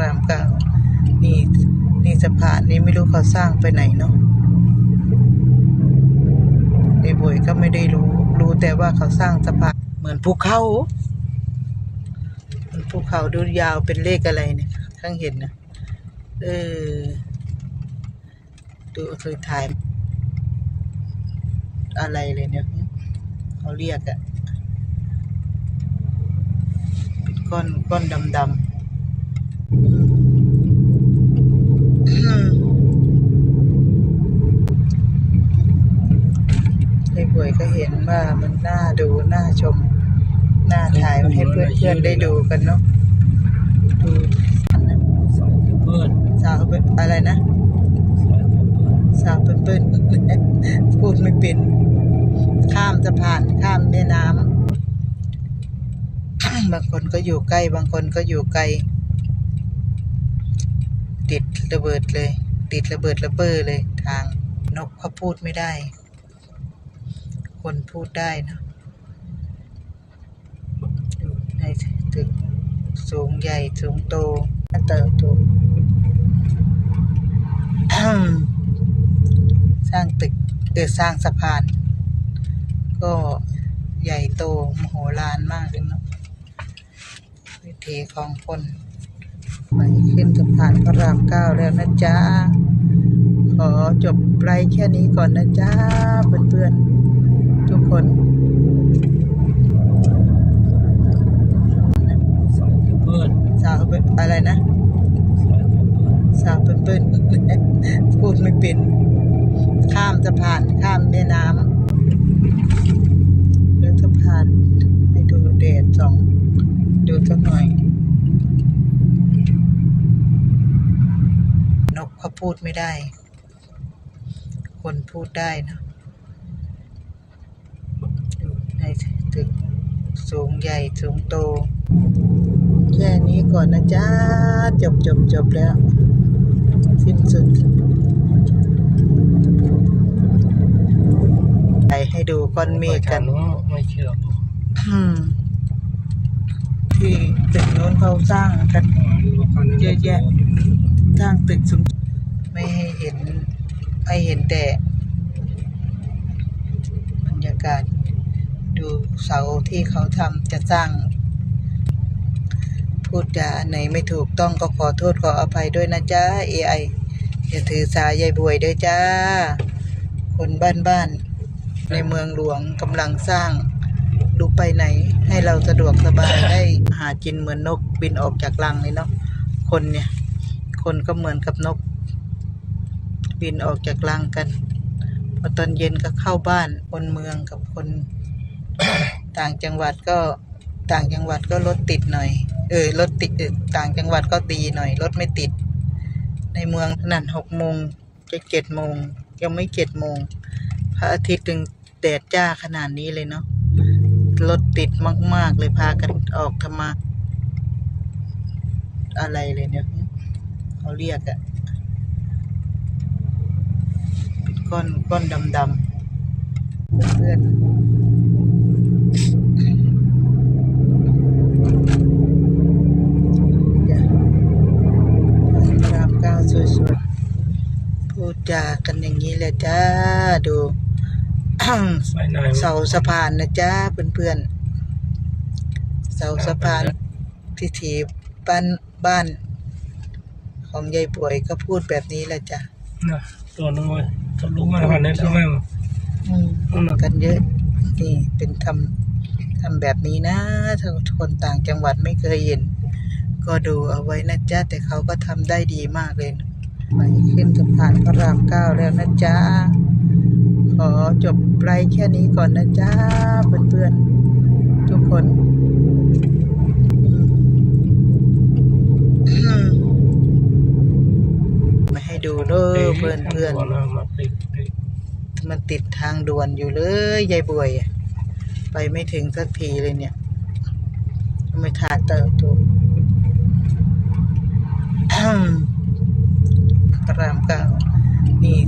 รามเก้านี่นี่สะพานนี่ไม่รู้เขาสร้างไปไหนเนาะไอ้บวยก็ไม่ได้รู้ รู้แต่ว่าเขาสร้างสะพานเหมือนภูเขาเหมือนภูเขาดูยาวเป็นเลขอะไรเนี่ยข้างเห็นนะเออดูเคยถ่ายอะไรเลยเนี่ยเขาเรียกอะเป็นก้อนก้อนดำดำไอ้ป่วยก็เห็นว่ามันน่าดู น่าชม น่าถ่ายให้เพื่อนๆได้ดูกันเนาะดูอันนั้นสองเพื่อนสาวเป็นอะไรนะสองเพื่อนสาวเป็นเปิ้ลพูดไม่เป็น ข้ามสะพานข้ามแม่น้ำบางคนก็อยู่ใกล้ บางคนก็อยู่ไกล ติดระเบิดเลย ติดระเบิดระเบ้อเลยทางนกเขาพูดไม่ได้ คนพูดได้นะอยู่ในตึกสูงใหญ่สูงโตเติบโตสร้างตึกเออสร้างสะพาน ก็ใหญ่โตมโหฬารมากเลยเนาะวิถีของคนไปขึ้นสะ พานพระรามเก้าแล้วนะจ๊ะ ขอจบไลฟ์แค่นี้ก่อนนะจ๊ะ เพื่อนๆ ทุกคนสองเพื่อนสาวเป็นอะไรนะสองเพื่อนสาวเป็นเปิ้ลพูดไม่เป็น ข้ามสะพานข้ามแม่น้ำเดินสะพานให้ดูแดดสอง ดูสักหน่อย นกเขา พูดไม่ได้ คนพูดได้นะอยู่ในตึกสูงใหญ่สูงโต แค่นี้ก่อนนะจ๊ะ จบจบจบแล้ว สิ้นสุดไปให้ดูก้อนเมฆกันไม่เชื่อผมอืมที่ตึกโน้นเขาสร้างกันเยอะแยะสร้างตึกสูง ไม่ให้เห็นให้เห็นแต่บรรยากาศ ดูเสาที่เขาทำจะสร้าง พูดจาอันไหนไม่ถูกต้องก็ขอโทษขออภัยด้วยนะจ๊ะ AI อย่าถือสายายบวยเด้วยจ้า คนบ้านบ้านในเมืองหลวงกำลังสร้าง ดูไปไหนให้เราสะดวกสบายได้หากินเหมือนนกบินออกจากรังเลยเนาะคนเนี่ย คนก็เหมือนกับนก บินออกจากรังกัน พอตอนเย็นก็เข้าบ้านคนเมืองกับคน ต่างจังหวัดก็ต่างจังหวัดก็รถติดหน่อย เออรถติดต่างจังหวัดก็ดีหน่อยรถไม่ติด ในเมืองขนาดหกโมงจะเจ็ดโมงยังไม่เจ็ดโมงพระอาทิตย์ถึงแดดจ้าขนาดนี้เลยเนาะรถติดมาก ๆ เลยพากันออกทำมา อะไรเลยเนี่ยเขาเรียกอะเป็น ก้อนก้อนดำๆเพื่อนๆจ้ะพระรามเก้าสวยๆพูดจากันอย่างนี้แหละจ้า ดูไปไหนเสาสะพานนะจ้าเพื่อนๆเสาสะพานพิธีบ้านบ้าน ของยายป่วยก็พูดแบบนี้แหละจ้ะนะ ตัวน้อยทะลุมาผ่านได้ใช่ไหมอืมพูดกันเยอะนี่เป็นทำทำแบบนี้นะถ้าคนต่างจังหวัดไม่เคยเห็น ก็ดูเอาไว้นะจ๊ะ แต่เขาก็ทำได้ดีมากเลยนะไปขึ้นสะพานพระรามเก้าแล้วนะจ๊ะ ขอจบไลฟ์แค่นี้ก่อนนะจ๊ะ เพื่อนๆ ทุกคน อืมมาให้ดู เด้อเพื่อนเพื่อนมาติดติดๆมันติดทางด่วนอยู่เลยยายบวยอะไปไม่ถึงสักทีเลยเนี่ยไม่ทานเติมตัวอืมพระรามเก้านี่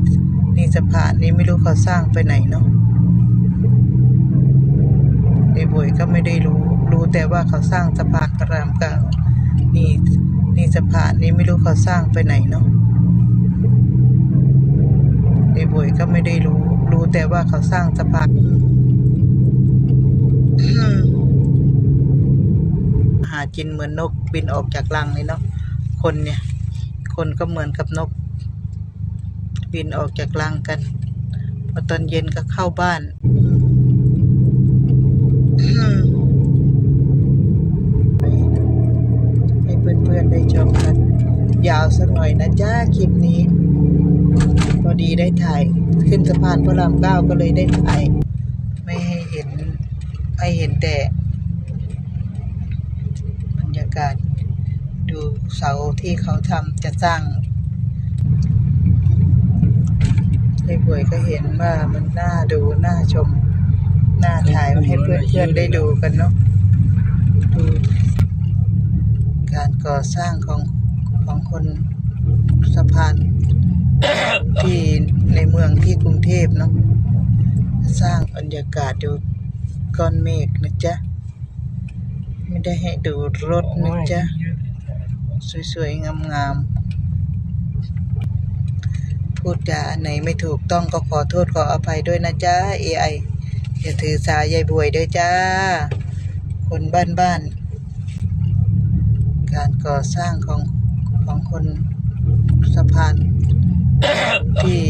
นี่สะพานนี่ไม่รู้เขาสร้างไปไหนเนาะไอ้บวยก็ไม่ได้รู้ รู้แต่ว่าเขาสร้างสะพานพระรามเก้านี่นี่นี่สะพานนี้ไม่รู้เขาสร้างไปไหนเนาะ ไอ้บวยก็ไม่ได้รู้ รู้แต่ว่าเขาสร้างสะพานหากินเหมือนนกบินออกจากรังเลยเนาะคนเนี่ย คนก็เหมือนกับนก บินออกจากรังกันพอตอนเย็นก็เข้าบ้านให้เพื่อนๆได้ชมกัน ยาวสักหน่อยนะจ้าคลิปนี้ อดีได้ถ่าย ขึ้นสะพานพระรามเก้าก็เลยได้ถ่าย ไม่ให้เห็นให้เห็นแต่บรรยากาศ ดูเสาที่เขาทำจะสร้างให้ป่วยก็เห็นว่ามันน่าดูน่าชมน่าถ่ายให้เพื่อนๆได้ดูกันเนาะดูการก่อสร้างของของคนสะพาน ที่ในเมืองที่กรุงเทพเนาะสร้างบรรยากาศดูก้อนเมฆนะจ๊ะ ไม่ได้ให้ดูรถนะจ๊ะ สวยๆ งามๆ พูดจาไหนไม่ถูกต้องก็ขอโทษขออภัยด้วยนะจ๊ะ AI อย่าถือสายายบวยด้วยจ้า คนบ้านๆ การก่อสร้างของของคนสะพาน ที่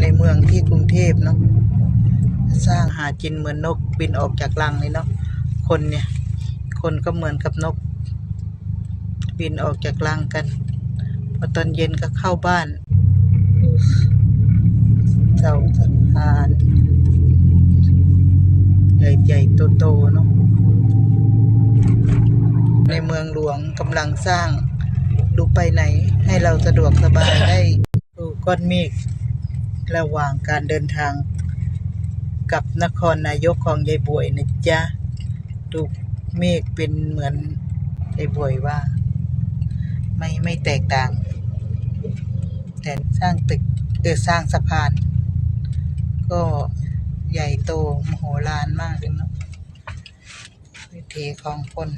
ในเมืองที่กรุงเทพเนาะสร้างหากินเหมือนนกบินออกจากรังเลยเนาะคนเนี่ย คนก็เหมือนกับนก บินออกจากรังกันพอตอนเย็นก็เข้าบ้านเสาสะพานใหญ่ๆโตๆเนาะในเมืองหลวงกำลังสร้างดูไปไหนให้เราสะดวกสบายได้ ก้อนเมฆระหว่างการเดินทางกับนครนายกของยายบวยนะจ๊ะดูเมฆเป็นเหมือนยายบวยว่า ไม่ไม่แตกต่าง แต่สร้างตึกเออสร้างสะพาน ก็ใหญ่โตมโหฬารมากเลยเนาะวิธีของคน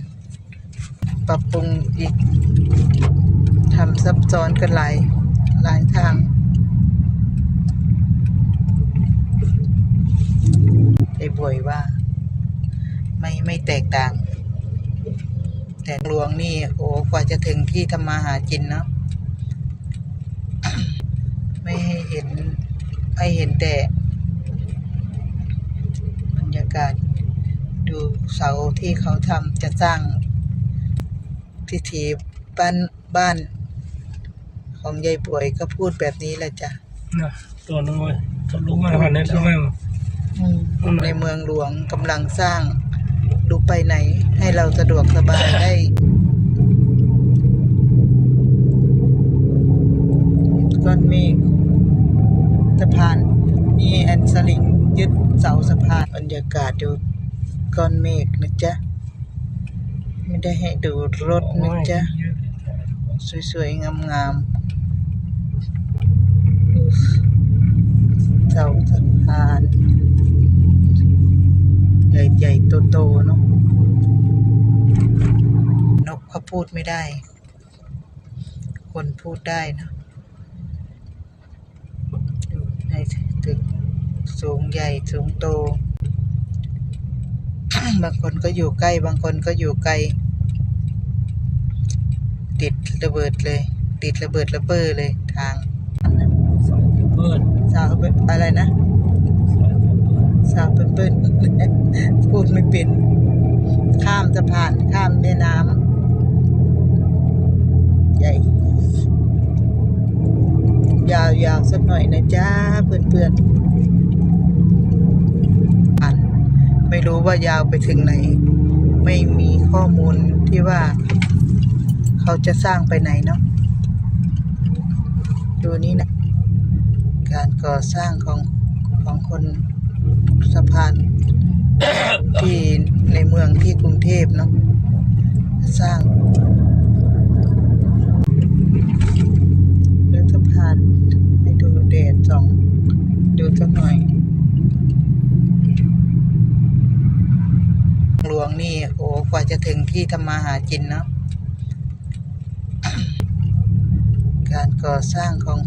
ปรับปรุงอีกทำซับซ้อนกันหลายหลายทางไอ้บ่วยว่า ไม่ไม่ แตกต่าง แต่หลวงนี่โอ้กว่าจะถึงที่ทำมาหากินเนาะไม่ให้เห็นให้เห็นแต่บรรยากาศ ดูเสาที่เขาทำจะสร้างพิธีบ้านบ้าน ของยายป่วยก็พูดแบบนี้แหละจ้ะนะตัวน้อยทะลุมาผ่านนี้ใช่ไหมในเมืองหลวงกำลังสร้างดู ไปไหน ให้เราสะดวกสบายได้ ก้อนเมฆสะพานนี่แอนสลิงยึดเสาสะพานบรรยากาศดูก้อนเมฆนะจ๊ะ ไม่ได้ให้ดูรถนะจ๊ะ สวยๆ งามๆเสาสะพาน ใหญ่ๆโตๆเนาะ พูดไม่ได้ คนพูดได้นะอยู่ในตึกสูงใหญ่สูงโต บางคนก็อยู่ใกล้ บางคนก็อยู่ไกล ติดระเบิดเลย ติดระเบิดระเบ้อเลยทางสองเปิดสาวเป็นอะไรนะสายเปิดสาวเป็นเปิ้ลพูดไม่เป็น ข้ามสะพานข้ามแม่น้ำ ใหญ่ยาวๆสักหน่อยนะจ้าเพื่อนๆอันไม่รู้ว่ายาวไปถึงไหน ไม่มีข้อมูลที่ว่า เขาจะสร้างไปไหนเนาะดูนี้นะ การก่อสร้างของของคนสะพานที่ในเมืองที่กรุงเทพเนาะสร้าง นี่โอ้กว่าจะถึงที่ทำมาหากินเนาะการก่อสร้างของ